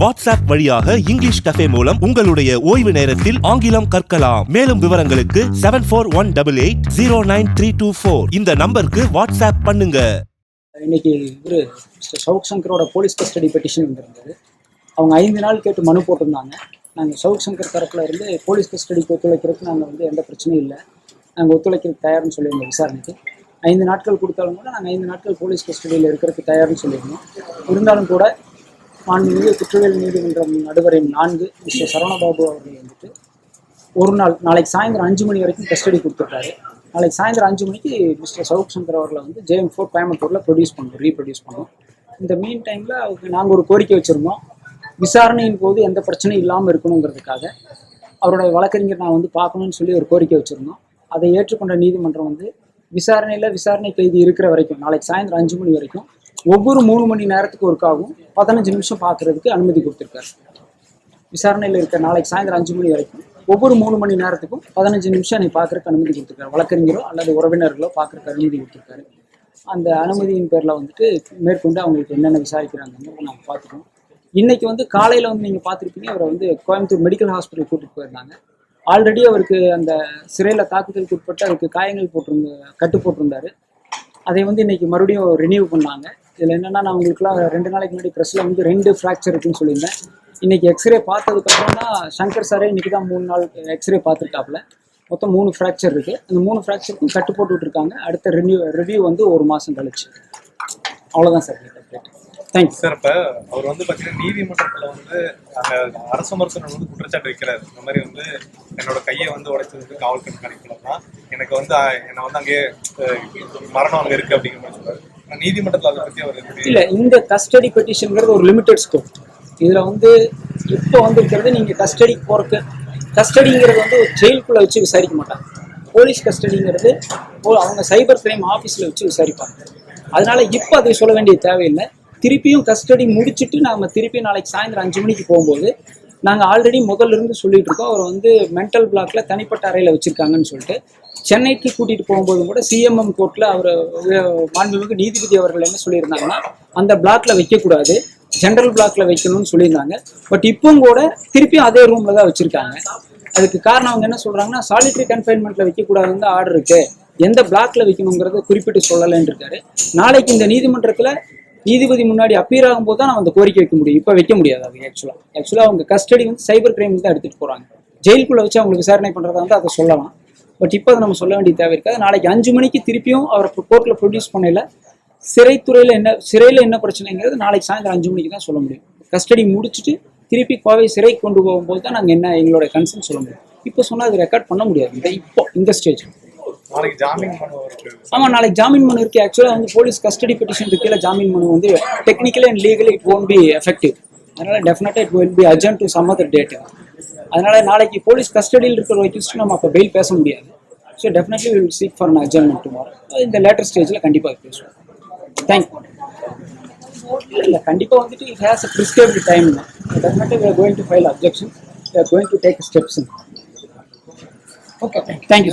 WhatsApp வழியாக English cafe மூலம் உங்களுடைய ஓய்வு நேரத்தில் ஆங்கிலம் கற்கலாம். மேலும் விவரங்களுக்கு seven four one double eight zero nine three two four இந்த நம்பருக்கு வாட்ஸ்அப் பண்ணுங்க. இன்னைக்கு இவர் சவுக் சங்கரோட போலீஸ் கஸ்டடி பெட்டிஷன் வந்திருந்தது. அவங்க ஐந்து நாள் கேட்டு மனு போட்டிருந்தாங்க. நாங்கள் சவுக் சங்கர் தரப்பில் இருந்து போலீஸ் கஸ்டடிக்கு ஒத்துழைக்கிறதுக்கு நாங்கள் வந்து எந்த பிரச்சனையும் இல்லை. நாங்கள் ஒத்துழைக்கிறதுக்கு தயார்னு சொல்லியிருந்தோம் விசாரணைக்கு. ஐந்து நாட்கள் கொடுத்தாலும் கூட நாங்கள் ஐந்து நாட்கள் போலீஸ் கஸ்டடியில் இருக்கிறதுக்கு தயார்னு சொல்லியிருந்தோம். இருந்தாலும் கூட மாண்புமிகு குற்றவியல் நீதிமன்றம் நடுவரின் நான்கு மிஸ்டர் சரவணபாபு அவர்கள் வந்துட்டு ஒரு நாள் நாளைக்கு சாயந்தரம் அஞ்சு மணி வரைக்கும் கஸ்டடி கொடுத்துருக்காரு. நாளைக்கு சாயந்தரம் அஞ்சு மணிக்கு மிஸ்டர் சவுக் சங்கர் அவர்களை வந்து ஜேஎம் ஃபோர் கோயம்புத்தூரில் ப்ரொடியூஸ் பண்ணுவோம் ரீப்ரொடியூஸ் பண்ணுவோம். இந்த மீன் டைமில் அவருக்கு நாங்கள் ஒரு கோரிக்கை வச்சுருந்தோம். விசாரணையின் போது எந்த பிரச்சனையும் இல்லாமல் இருக்கணுங்கிறதுக்காக அவரோட வழக்கறிஞர் நான் வந்து பார்க்கணும்னு சொல்லி ஒரு கோரிக்கை வச்சுருந்தோம். அதை ஏற்றுக்கொண்ட நீதிமன்றம் வந்து விசாரணையில் விசாரணை கைதி இருக்கிற வரைக்கும் நாளைக்கு சாயந்தரம் அஞ்சு மணி வரைக்கும் ஒவ்வொரு மூணு மணி நேரத்துக்கு ஒர்க்காகவும் பதினஞ்சு நிமிஷம் பார்க்கறதுக்கு அனுமதி கொடுத்துருக்காரு. விசாரணையில் இருக்க நாளைக்கு சாயந்தரம் அஞ்சு மணி வரைக்கும் ஒவ்வொரு மூணு மணி நேரத்துக்கும் பதினஞ்சு நிமிஷம் நீ பார்க்கறதுக்கு அனுமதி கொடுத்துருக்காரு. வழக்கறிஞரோ அல்லது உறவினர்களோ பார்க்கறதுக்கு அனுமதி கொடுத்துருக்காரு. அந்த அனுமதியின் பேரில் வந்துட்டு மேற்கொண்டு அவங்களுக்கு என்னென்ன விசாரிக்கிறாங்கன்னு நாங்கள் பார்த்துக்கோம் இன்னைக்கு வந்து காலையில் வந்து நீங்கள் பார்த்துருப்பீங்க அவரை வந்து கோயம்புத்தூர் மெடிக்கல் ஹாஸ்பிட்டல் கூட்டிட்டு போயிருந்தாங்க. ஆல்ரெடி அவருக்கு அந்த சிறையில் தாக்குதலுக்கு உட்பட்டு அவருக்கு காயங்கள் போட்டிருந்த கட்டு போட்டிருந்தாரு அதை வந்து இன்னைக்கு மறுபடியும் ரினியூ பண்ணாங்க. இதில் என்னென்னா நான் உங்களுக்குலாம் ரெண்டு நாளைக்கு முன்னாடி ப்ரெஸ்ஸில் வந்து ரெண்டு ஃப்ராக்சர் இருக்குன்னு சொல்லியிருந்தேன். இன்னைக்கு எக்ஸ்ரே பார்த்ததுக்கப்புறம் தான் சங்கர் சாரே இன்னைக்கு தான் மூணு நாள் எக்ஸ்ரே பார்த்துருக்காப்புல. மொத்தம் மூணு ஃப்ராக்சர் இருக்கு. அந்த மூணு ஃப்ராக்சருக்கும் கட்டு போட்டு விட்டுருக்காங்க அடுத்த ரினியூ ரிவ்யூ வந்து ஒரு மாதம் கழிச்சு. அவ்வளோதான் சார் தேங்க்ஸ் சார் இப்போ அவர் வந்து பார்த்தீங்கன்னா நீதிமன்றத்தில் வந்து அங்க அரசு மருத்துவர் வந்து குற்றச்சாட்டு வைக்கிறார். இந்த மாதிரி வந்து என்னோட கையை வந்து உடைச்சது வந்து காவல் கண்காணிப்புல தான். எனக்கு வந்து என்னை வந்து அங்கேயே மரணம் அங்கே இருக்குது அப்படிங்கிற மாதிரி சொல்கிறார் இல்ல அதை அவர் இல்லை இந்த கஸ்டடி பெட்டிஷன்ங்கிறது ஒரு லிமிடெட் ஸ்கோப் இதில் வந்து இப்போ வந்திருக்கிறது நீங்கள் கஸ்டடிக்கு போகிறக்கு கஸ்டடிங்கிறது வந்து ஒரு ஜெயிலுக்குள்ளே வச்சு விசாரிக்க மாட்டாங்க. போலீஸ் கஸ்டடிங்கிறது அவங்க சைபர் கிரைம் ஆஃபீஸில் வச்சு விசாரிப்பாங்க. அதனால இப்போ அதை சொல்ல வேண்டிய தேவையில்லை. திருப்பியும் கஸ்டடி முடிச்சுட்டு நாம திருப்பி நாளைக்கு சாயந்தரம் அஞ்சு மணிக்கு போகும்போது நாங்கள் ஆல்ரெடி முதல்ல இருந்து சொல்லிட்டு இருக்கோம். அவர் வந்து மென்டல் பிளாக்ல தனிப்பட்ட அறையில் வச்சிருக்காங்கன்னு சொல்லிட்டு. சென்னைக்கு கூட்டிட்டு போகும்போதும் கூட சிஎம்எம் கோர்ட்ல அவர் மாண்புமிகு நீதிபதி அவர்கள் என்ன சொல்லியிருந்தாங்கன்னா அந்த பிளாக்ல வைக்கக்கூடாது ஜென்ரல் பிளாக்ல வைக்கணும்னு சொல்லியிருந்தாங்க. பட் இப்பவும் கூட திருப்பியும் அதே ரூம்ல தான் வச்சிருக்காங்க. அதுக்கு காரணம் அவங்க என்ன சொல்றாங்கன்னா சாலிட்டரி கன்ஃபைன்மெண்ட்ல வைக்கக்கூடாதுன்னு தான் ஆர்டர் இருக்கு. எந்த பிளாக்ல வைக்கணுங்கிறத குறிப்பிட்டு சொல்லலைன்னு இருக்காரு. நாளைக்கு இந்த நீதிமன்றத்துல நீதிபதி முன்னாடி அப்பீர் ஆகும்போது தான் நம்ம அந்த கோரிக்கை வைக்க முடியும். இப்போ வைக்க முடியாது அது ஆக்சுவலாக ஆக்சுவலாக அவங்க கஸ்டடி வந்து சைபர் கிரைம் தான் எடுத்துகிட்டு போகிறாங்க ஜெயிலுக்குள்ளே வச்சு அவங்களுக்கு விசாரணை பண்ணுறதா வந்து அதை சொல்லலாம். பட் இப்போ அதை நம்ம சொல்ல வேண்டிய தேவை இருக்காது. நாளைக்கு அஞ்சு மணிக்கு திருப்பியும் அவரை கோர்ட்டில் ப்ரொடியூஸ் பண்ணல சிறைத்துறையில் என்ன சிறையில் என்ன பிரச்சனைங்கிறது நாளைக்கு சாயந்தரம் அஞ்சு மணிக்கு தான் சொல்ல முடியும். கஸ்டடி முடிச்சுட்டு திருப்பி கோவை சிறைக்கு கொண்டு போகும்போது தான் நாங்கள் என்ன எங்களோட கன்சர்ன் சொல்ல முடியும். இப்போ சொன்னால் அது ரெக்கார்ட் பண்ண முடியாது. இந்த இப்போ இந்த ஸ்டேஜ் நாளைக்கு ஜாமீன் மனு ஆமாம் நாளைக்கு ஜாமீன் மனு இருக்கு. ஆக்சுவலாக வந்து போலீஸ் கஸ்டடி பெட்டிஷன் கீழே ஜாமீன் மனு வந்து technically and legally it won't be effective அதனால டெஃபினட்டாக it will be urgent to some other date அதனால நாளைக்கு போலீஸ் கஸ்டடியில் இருக்கிற வரைக்கும் நம்ம அப்போ பெயில் பேச முடியாது. So definitely will seek for adjournment tomorrow இந்த லேட்டர் ஸ்டேஜில் கண்டிப்பாக பேசுவோம். தேங்க்யூ இல்லை கண்டிப்பாக வந்துட்டு it has a prescribed time definitely we are going to file objection we are going to take steps okay thank you